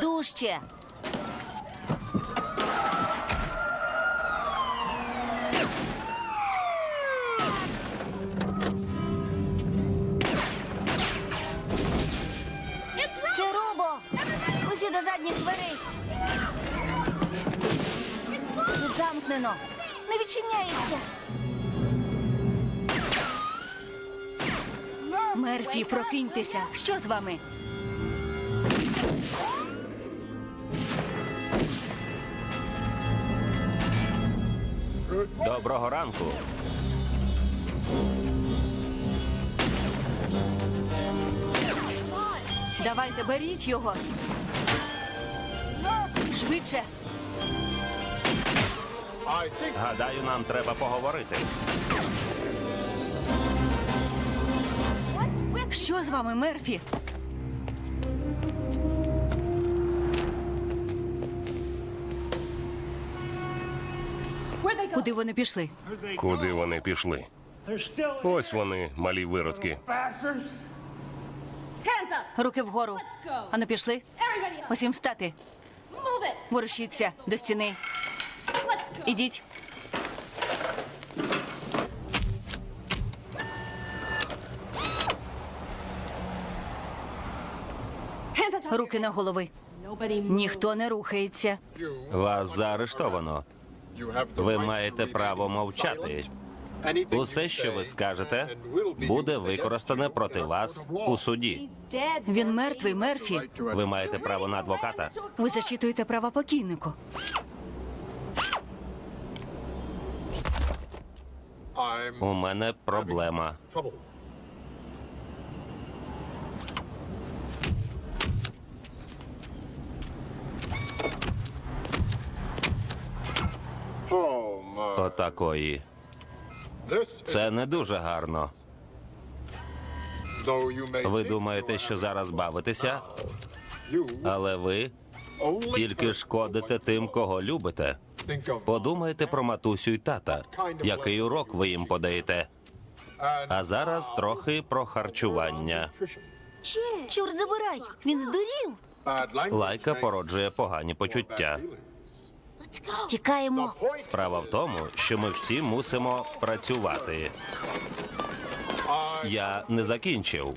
Дужче. Це Рубо! Усі до задніх дверей. Тут замкнено. Не відчиняється. Мерфі, прокиньтеся. Що з вами? Доброго ранку. Давайте беріть його. Швидше. Гадаю, нам треба поговорити. Що з вами, Мерфі? Куди вони пішли? Куди вони пішли? Ось вони, малі виродки. Руки вгору. Ану пішли. Усім встати. Ворушіться до стіни. Ідіть. Руки на голови. Ніхто не рухається. Вас заарештовано. Ви маєте право мовчати. Усе, що ви скажете, буде використане проти вас у суді. Він мертвий, Мерфі. Ви маєте право на адвоката. Ви зачитуєте права покійнику. У мене проблема. Отакої. Це не дуже гарно. Ви думаєте, що зараз бавитеся, але ви тільки шкодите тим, кого любите. Подумайте про матусю й тата, який урок ви їм подаєте. А зараз трохи про харчування. Чорт забирай! Він здурів. Лайка породжує погані почуття. Тікаємо. Справа в тому, що ми всі мусимо працювати. Я не закінчив.